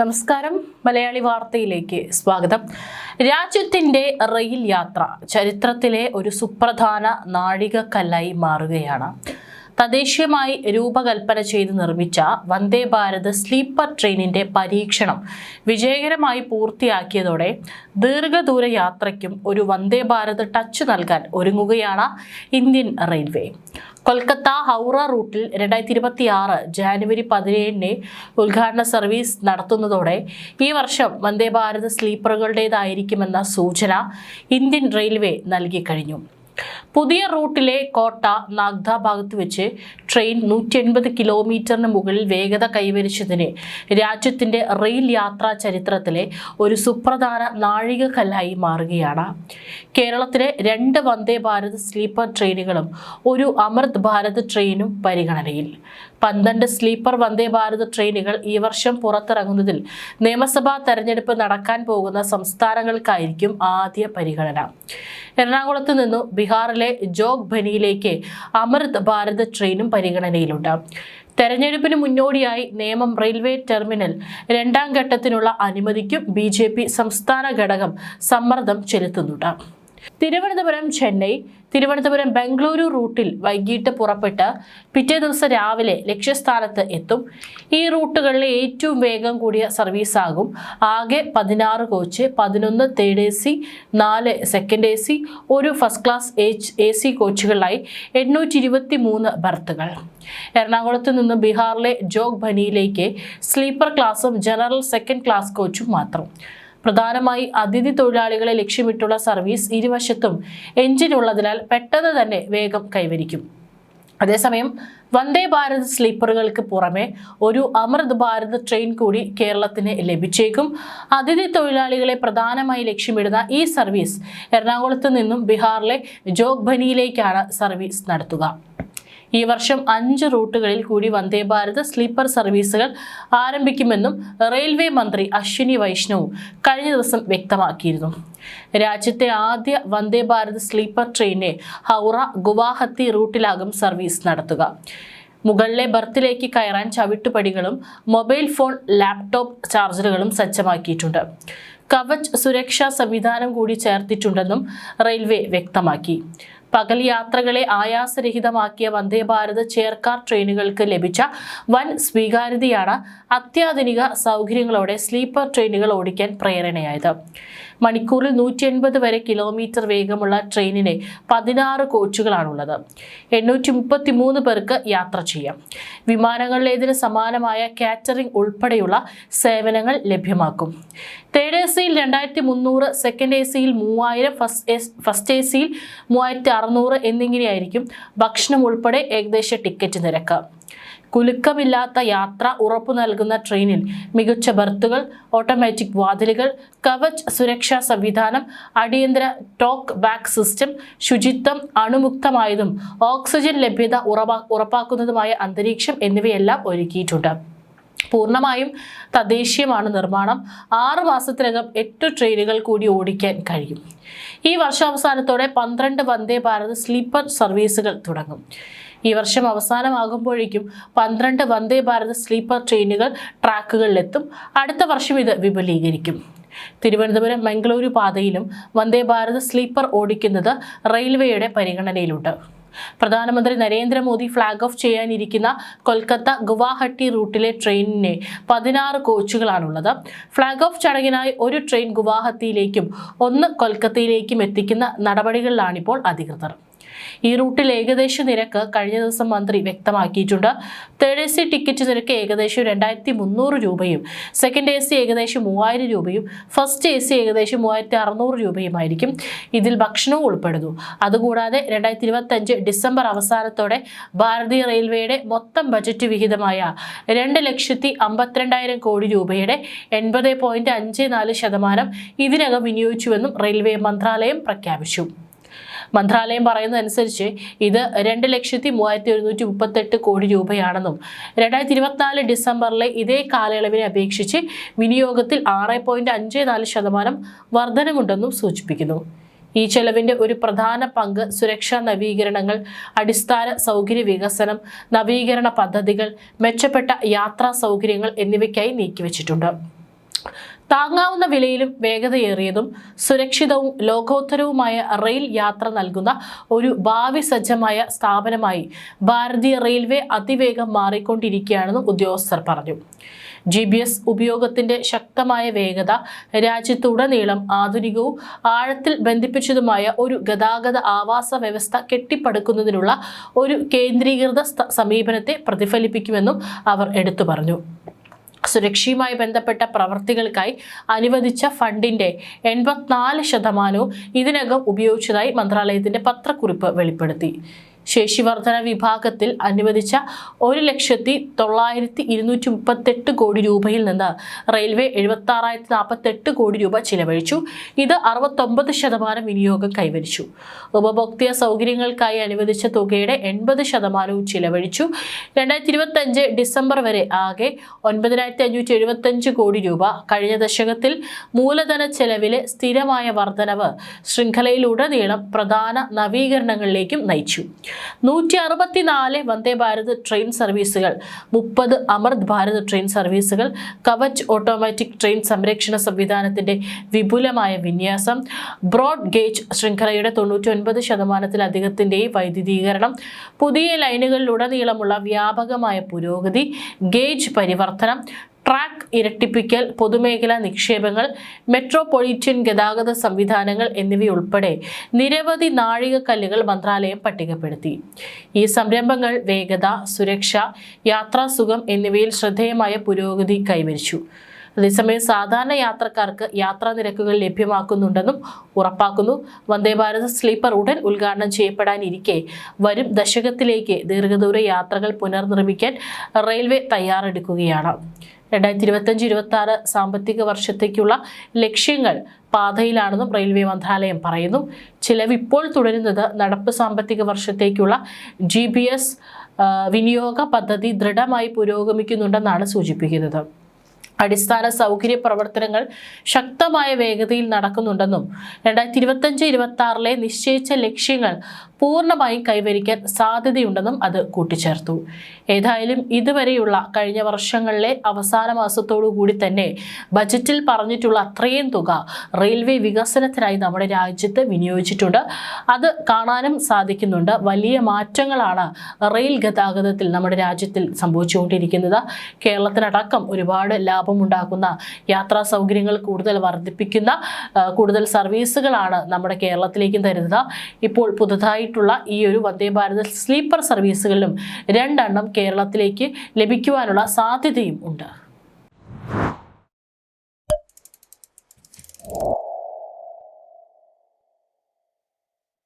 നമസ്കാരം. മലയാളി വാർത്തയിലേക്ക് സ്വാഗതം. രാജ്യത്തിന്റെ റെയിൽ യാത്ര ചരിത്രത്തിലെ ഒരു സുപ്രധാന നാഴികക്കല്ലായി മാറുകയാണ്. തദ്ദേശീയമായി രൂപകൽപ്പന ചെയ്ത് നിർമ്മിച്ച വന്ദേ ഭാരത് സ്ലീപ്പർ ട്രെയിനിന്റെ പരീക്ഷണം വിജയകരമായി പൂർത്തിയാക്കിയതോടെ ദീർഘദൂര യാത്രയ്ക്കും ഒരു വന്ദേ ഭാരത് ടച്ച് നൽകാൻ ഒരുങ്ങുകയാണ് ഇന്ത്യൻ റെയിൽവേ. കൊൽക്കത്ത ഹൗറ റൂട്ടിൽ രണ്ടായിരത്തി ഇരുപത്തി ആറ് ജാനുവരി പതിനേഴിന് ഉദ്ഘാടന സർവീസ് നടത്തുന്നതോടെ ഈ വർഷം വന്ദേ ഭാരത് സ്ലീപ്പറുകളുടേതായിരിക്കുമെന്ന സൂചന ഇന്ത്യൻ റെയിൽവേ നൽകി കഴിഞ്ഞു. പുതിയ റൂട്ടിലെ കോട്ട നാഗ്ദ ഭാഗത്ത് വെച്ച് ട്രെയിൻ നൂറ്റി എൺപത് കിലോമീറ്ററിന് മുകളിൽ വേഗത കൈവരിച്ചതിന് രാജ്യത്തിന്റെ റെയിൽ യാത്രാ ചരിത്രത്തിലെ ഒരു സുപ്രധാന നാഴികക്കല്ലായി മാറുകയാണ്. കേരളത്തിലെ രണ്ട് വന്ദേ ഭാരത് സ്ലീപ്പർ ട്രെയിനുകളും ഒരു അമൃത് ഭാരത് ട്രെയിനും പരിഗണനയിൽ. പന്ത്രണ്ട് സ്ലീപ്പർ വന്ദേ ഭാരത് ട്രെയിനുകൾ ഈ വർഷം പുറത്തിറങ്ങുന്നതിൽ നിയമസഭാ തെരഞ്ഞെടുപ്പ് നടക്കാൻ പോകുന്ന സംസ്ഥാനങ്ങൾക്കായിരിക്കും ആദ്യ പരിഗണന. എറണാകുളത്ത് നിന്നും ബീഹാറിലെ ജോഗ് ബനിയിലേക്ക് അമൃത് ഭാരത് ട്രെയിനും പരിഗണനയിലുണ്ട്. തെരഞ്ഞെടുപ്പിന് മുന്നോടിയായി നേമം റെയിൽവേ ടെർമിനൽ രണ്ടാം ഘട്ടത്തിനുള്ള അനുമതിക്കും ബി സംസ്ഥാന ഘടകം സമ്മർദ്ദം ചെലുത്തുന്നുണ്ട്. തിരുവനന്തപുരം ചെന്നൈ തിരുവനന്തപുരം ബംഗളൂരു റൂട്ടിൽ വൈകിട്ട് പുറപ്പെട്ട് പിറ്റേ ദിവസം രാവിലെ ലക്ഷ്യസ്ഥാനത്ത് എത്തും. ഈ റൂട്ടുകളിലെ ഏറ്റവും വേഗം കൂടിയ സർവീസാകും. ആകെ പതിനാറ് കോച്ച് പതിനൊന്ന് തേർഡ് എ സി നാല് സെക്കൻഡ് എ സി ഒരു ഫസ്റ്റ് ക്ലാസ് എ സി കോച്ചുകളായി എണ്ണൂറ്റി ഇരുപത്തി മൂന്ന് ബർത്തുകൾ. എറണാകുളത്ത് നിന്ന് ബീഹാറിലെ ജോഗ് ബനിയിലേക്ക് സ്ലീപ്പർ ക്ലാസും ജനറൽ സെക്കൻഡ് ക്ലാസ് കോച്ചും മാത്രം. പ്രധാനമായി അതിഥി തൊഴിലാളികളെ ലക്ഷ്യമിട്ടുള്ള സർവീസ് ഇരുവശത്തും എഞ്ചിൻ ഉള്ളതിനാൽ പെട്ടെന്ന് തന്നെ വേഗം കൈവരിക്കും. അതേസമയം വന്ദേ ഭാരത് സ്ലീപ്പറുകൾക്ക് പുറമെ ഒരു അമൃത് ഭാരത് ട്രെയിൻ കൂടി കേരളത്തിന് ലഭിച്ചേക്കും. അതിഥി തൊഴിലാളികളെ പ്രധാനമായി ലക്ഷ്യമിടുന്ന ഈ സർവീസ് എറണാകുളത്ത് നിന്നും ബീഹാറിലെ ജോഗ്ബനിയിലേക്കാണ് സർവീസ് നടത്തുക. ഈ വർഷം അഞ്ച് റൂട്ടുകളിൽ കൂടി വന്ദേ ഭാരത് സ്ലീപ്പർ സർവീസുകൾ ആരംഭിക്കുമെന്നും റെയിൽവേ മന്ത്രി അശ്വിനി വൈഷ്ണവും കഴിഞ്ഞ ദിവസം വ്യക്തമാക്കിയിരുന്നു. രാജ്യത്തെ ആദ്യ വന്ദേ ഭാരത് സ്ലീപ്പർ ട്രെയിനെ ഹൗറ ഗുവാഹത്തി റൂട്ടിലാകും സർവീസ് നടത്തുക. മുകളിലെ ബർത്തിലേക്ക് കയറാൻ ചവിട്ടുപടികളും മൊബൈൽ ഫോൺ ലാപ്ടോപ്പ് ചാർജറുകളും സജ്ജമാക്കിയിട്ടുണ്ട്. കവച് സുരക്ഷാ സംവിധാനം കൂടി ചേർത്തിട്ടുണ്ടെന്നും റെയിൽവേ വ്യക്തമാക്കി. പകൽ യാത്രകളെ ആയാസരഹിതമാക്കിയ വന്ദേ ഭാരത് ചെയർകാർ ട്രെയിനുകൾക്ക് ലഭിച്ച വൻ സ്വീകാര്യതയാണ് അത്യാധുനിക സൗകര്യങ്ങളോടെ സ്ലീപ്പർ ട്രെയിനുകൾ ഓടിക്കാൻ പ്രേരണയായത്. മണിക്കൂറിൽ നൂറ്റി എൺപത് വരെ കിലോമീറ്റർ വേഗമുള്ള ട്രെയിനിന് പതിനാറ് കോച്ചുകളാണുള്ളത്. എണ്ണൂറ്റി മുപ്പത്തി മൂന്ന് പേർക്ക് യാത്ര ചെയ്യാം. വിമാനങ്ങളിലേതിന് സമാനമായ കാറ്ററിംഗ് ഉൾപ്പെടെയുള്ള സേവനങ്ങൾ ലഭ്യമാക്കും. തേർഡ് എ സിയിൽ രണ്ടായിരത്തി മുന്നൂറ് സെക്കൻഡ് എ സിയിൽ മൂവായിരം ഫസ്റ്റ് ഫസ്റ്റ് എ സിയിൽ മൂവായിരത്തി അറുന്നൂറ് എന്നിങ്ങനെയായിരിക്കും ഭക്ഷണം ഉൾപ്പെടെ ഏകദേശ ടിക്കറ്റ് നിരക്ക്. കുലുക്കമില്ലാത്ത യാത്ര ഉറപ്പു നൽകുന്ന ട്രെയിനിൽ മികച്ച ബർത്തുകൾ ഓട്ടോമാറ്റിക് വാതിലുകൾ കവച് സുരക്ഷാ സംവിധാനം അടിയന്തര ടോക്ക് ബാക്ക് സിസ്റ്റം ശുചിത്വം അണുമുക്തമായതും ഓക്സിജൻ ലഭ്യത ഉറപ്പാ ഉറപ്പാക്കുന്നതുമായ അന്തരീക്ഷം എന്നിവയെല്ലാം ഒരുക്കിയിട്ടുണ്ട്. പൂർണമായും തദ്ദേശീയമാണ് നിർമ്മാണം. ആറ് മാസത്തിനകം എട്ട് ട്രെയിനുകൾ കൂടി ഓടിക്കാൻ കഴിയും. ഈ വർഷാവസാനത്തോടെ പന്ത്രണ്ട് വന്ദേ ഭാരത് സ്ലീപ്പർ സർവീസുകൾ തുടങ്ങും. ഈ വർഷം അവസാനമാകുമ്പോഴേക്കും പന്ത്രണ്ട് വന്ദേ ഭാരത് സ്ലീപ്പർ ട്രെയിനുകൾ ട്രാക്കുകളിലെത്തും. അടുത്ത വർഷം ഇത് വിപുലീകരിക്കും. തിരുവനന്തപുരം മംഗളൂരു പാതയിലും വന്ദേ ഭാരത് സ്ലീപ്പർ ഓടിക്കുന്നത് റെയിൽവേയുടെ പരിഗണനയിലുണ്ട്. പ്രധാനമന്ത്രി നരേന്ദ്രമോദി ഫ്ളാഗ് ഓഫ് ചെയ്യാനിരിക്കുന്ന കൊൽക്കത്ത ഗുവാഹട്ടി റൂട്ടിലെ ട്രെയിനിന് പതിനാറ് കോച്ചുകളാണുള്ളത്. ഫ്ളാഗ് ഓഫ് ചടങ്ങിനായി ഒരു ട്രെയിൻ ഗുവാഹത്തിയിലേക്കും ഒന്ന് കൊൽക്കത്തയിലേക്കും എത്തിക്കുന്ന നടപടികളിലാണിപ്പോൾ അധികൃതർ. ഈ റൂട്ടിൽ ഏകദേശ നിരക്ക് കഴിഞ്ഞ ദിവസം മന്ത്രി വ്യക്തമാക്കിയിട്ടുണ്ട്. തേർഡ് എ സി ടിക്കറ്റ് നിരക്ക് ഏകദേശം രണ്ടായിരത്തി മുന്നൂറ് രൂപയും സെക്കൻഡ് എ സി ഏകദേശം മൂവായിരം രൂപയും ഫസ്റ്റ് എ സി ഏകദേശം മൂവായിരത്തി അറുന്നൂറ് രൂപയുമായിരിക്കും. ഇതിൽ ഭക്ഷണവും ഉൾപ്പെടുന്നു. അതുകൂടാതെ രണ്ടായിരത്തി ഇരുപത്തഞ്ച് ഡിസംബർ അവസാനത്തോടെ ഭാരതീയ റെയിൽവേയുടെ മൊത്തം ബജറ്റ് വിഹിതമായ രണ്ട് ലക്ഷത്തി അമ്പത്തിരണ്ടായിരം കോടി രൂപയുടെ എൺപത് പോയിന്റ് അഞ്ച് നാല് ശതമാനം ഇതിനകം വിനിയോഗിച്ചുവെന്നും റെയിൽവേ മന്ത്രാലയം പ്രഖ്യാപിച്ചു. മന്ത്രാലയം പറയുന്നതനുസരിച്ച് ഇത് രണ്ട് ലക്ഷത്തി മൂവായിരത്തി ഒരുന്നൂറ്റി മുപ്പത്തെട്ട് കോടി രൂപയാണെന്നും രണ്ടായിരത്തി ഇരുപത്തിനാല് ഡിസംബറിലെ ഇതേ കാലയളവിനെ അപേക്ഷിച്ച് വിനിയോഗത്തിൽ ആറ് പോയിന്റ് അഞ്ച് നാല് ശതമാനം വർധനമുണ്ടെന്നും സൂചിപ്പിക്കുന്നു. ഈ ചെലവിന്റെ ഒരു പ്രധാന പങ്ക് സുരക്ഷാ നവീകരണങ്ങൾ അടിസ്ഥാന സൗകര്യ വികസനം നവീകരണ പദ്ധതികൾ മെച്ചപ്പെട്ട യാത്രാ സൗകര്യങ്ങൾ എന്നിവയ്ക്കായി നീക്കിവച്ചിട്ടുണ്ട്. താങ്ങാവുന്ന വിലയിലും വേഗതയേറിയതും സുരക്ഷിതവും ലോകോത്തരവുമായ റെയിൽ യാത്ര നൽകുന്ന ഒരു ഭാവി സജ്ജമായ സ്ഥാപനമായി ഭാരതീയ റെയിൽവേ അതിവേഗം മാറിക്കൊണ്ടിരിക്കുകയാണെന്നും ഉദ്യോഗസ്ഥർ പറഞ്ഞു. ജി ബി എസ് ഉപയോഗത്തിന്റെ ശക്തമായ വേഗത രാജ്യത്തുടനീളം ആധുനികവും ആഴത്തിൽ ബന്ധിപ്പിച്ചതുമായ ഒരു ഗതാഗത ആവാസ വ്യവസ്ഥ കെട്ടിപ്പടുക്കുന്നതിനുള്ള ഒരു കേന്ദ്രീകൃത സമീപനത്തെ പ്രതിഫലിപ്പിക്കുമെന്നും അവർ എടുത്തു പറഞ്ഞു. സുരക്ഷയുമായി ബന്ധപ്പെട്ട പ്രവർത്തികൾക്കായി അനുവദിച്ച ഫണ്ടിന്റെ എൺപത്തിനാല് ശതമാനവും ഇതിനകം ഉപയോഗിച്ചതായി മന്ത്രാലയത്തിന്റെ പത്രക്കുറിപ്പ് വെളിപ്പെടുത്തി. ശേഷിവർധന വിഭാഗത്തിൽ അനുവദിച്ച ഒരു ലക്ഷത്തി തൊള്ളായിരത്തി ഇരുന്നൂറ്റി മുപ്പത്തെട്ട് കോടി രൂപയിൽ നിന്ന് റെയിൽവേ എഴുപത്തി ആറായിരത്തി നാൽപ്പത്തെട്ട് കോടി രൂപ ചിലവഴിച്ചു. ഇത് അറുപത്തൊമ്പത് ശതമാനം വിനിയോഗം കൈവരിച്ചു. ഉപഭോക്തൃ സൗകര്യങ്ങൾക്കായി അനുവദിച്ച തുകയുടെ എൺപത് ശതമാനവും ചിലവഴിച്ചു. രണ്ടായിരത്തി ഇരുപത്തി അഞ്ച് ഡിസംബർ വരെ ആകെ ഒൻപതിനായിരത്തി അഞ്ഞൂറ്റി എഴുപത്തഞ്ച് കോടി രൂപ. കഴിഞ്ഞ ദശകത്തിൽ മൂലധന ചെലവിലെ സ്ഥിരമായ വർധനവ് ശൃംഖലയിലുടനീളം പ്രധാന നവീകരണങ്ങളിലേക്കും നയിച്ചു. നൂറ്റി അറുപത്തിനാല് വന്ദേ ഭാരത് ട്രെയിൻ സർവീസുകൾ മുപ്പത് അമൃത് ഭാരത് ട്രെയിൻ സർവീസുകൾ കവച് ഓട്ടോമാറ്റിക് ട്രെയിൻ സംരക്ഷണ സംവിധാനത്തിന്റെ വിപുലമായ വിന്യാസം ബ്രോഡ് ഗേജ് ശൃംഖലയുടെ തൊണ്ണൂറ്റി ഒൻപത് ശതമാനത്തിലധികത്തിന്റെയും വൈദ്യുതീകരണം പുതിയ ലൈനുകളിലുടനീളമുള്ള വ്യാപകമായ പുരോഗതി ഗേജ് പരിവർത്തനം ട്രാക്ക് ഇരട്ടിപ്പിക്കൽ പൊതുമേഖലാ നിക്ഷേപങ്ങൾ മെട്രോപൊളിറ്റൻ ഗതാഗത സംവിധാനങ്ങൾ എന്നിവയുൾപ്പെടെ നിരവധി നാഴികക്കല്ലുകൾ മന്ത്രാലയം പട്ടികപ്പെടുത്തി. ഈ സംരംഭങ്ങൾ വേഗത സുരക്ഷ യാത്രാസുഖം എന്നിവയിൽ ശ്രദ്ധേയമായ പുരോഗതി കൈവരിച്ചു. അതേസമയം സാധാരണ യാത്രക്കാർക്ക് യാത്രാ നിരക്കുകൾ ലഭ്യമാക്കുന്നുണ്ടെന്നും ഉറപ്പാക്കുന്നു. വന്ദേ ഭാരത് സ്ലീപ്പർ ഉടൻ ഉദ്ഘാടനം ചെയ്യപ്പെടാനിരിക്കെ വരും ദശകത്തിലേക്ക് ദീർഘദൂര യാത്രകൾ പുനർനിർമ്മിക്കാൻ റെയിൽവേ തയ്യാറെടുക്കുകയാണ്. രണ്ടായിരത്തി ഇരുപത്തഞ്ച് ഇരുപത്തി ആറ് സാമ്പത്തിക വർഷത്തേക്കുള്ള ലക്ഷ്യങ്ങൾ പാതയിലാണെന്നും റെയിൽവേ മന്ത്രാലയം പറയുന്നു. ചിലവ് ഇപ്പോൾ തുടരുന്നത് നടപ്പ് സാമ്പത്തിക വർഷത്തേക്കുള്ള ജി വിനിയോഗ പദ്ധതി ദൃഢമായി പുരോഗമിക്കുന്നുണ്ടെന്നാണ് സൂചിപ്പിക്കുന്നത്. അടിസ്ഥാന സൗകര്യ പ്രവർത്തനങ്ങൾ ശക്തമായ വേഗതയിൽ നടക്കുന്നുണ്ടെന്നും രണ്ടായിരത്തി ഇരുപത്തഞ്ച് ഇരുപത്തി ആറിലെ നിശ്ചയിച്ച ലക്ഷ്യങ്ങൾ പൂർണമായും കൈവരിക്കാൻ സാധ്യതയുണ്ടെന്നും അത് കൂട്ടിച്ചേർത്തു. ഏതായാലും ഇതുവരെയുള്ള കഴിഞ്ഞ വർഷങ്ങളിലെ അവസാന മാസത്തോടു കൂടി തന്നെ ബജറ്റിൽ പറഞ്ഞിട്ടുള്ള അത്രയും തുക റെയിൽവേ വികസനത്തിനായി നമ്മുടെ രാജ്യത്ത് വിനിയോഗിച്ചിട്ടുണ്ട്. അത് കാണാനും സാധിക്കുന്നുണ്ട്. വലിയ മാറ്റങ്ങളാണ് റെയിൽ ഗതാഗതത്തിൽ നമ്മുടെ രാജ്യത്തിൽ സംഭവിച്ചുകൊണ്ടിരിക്കുന്നത്. കേരളത്തിനടക്കം ഒരുപാട് ലാഭമുണ്ടാക്കുന്ന യാത്രാ സൗകര്യങ്ങൾ കൂടുതൽ വർദ്ധിപ്പിക്കുന്ന കൂടുതൽ സർവീസുകളാണ് നമ്മുടെ കേരളത്തിലേക്കും തരുന്നത്. ഇപ്പോൾ പുതുതായിട്ടുള്ള ഈ ഒരു വന്ദേ ഭാരത് സ്ലീപ്പർ സർവീസുകളിലും രണ്ടെണ്ണം കേരളത്തിലേക്ക് ലഭിക്കുവാനുള്ള സാധ്യതയും ഉണ്ട്.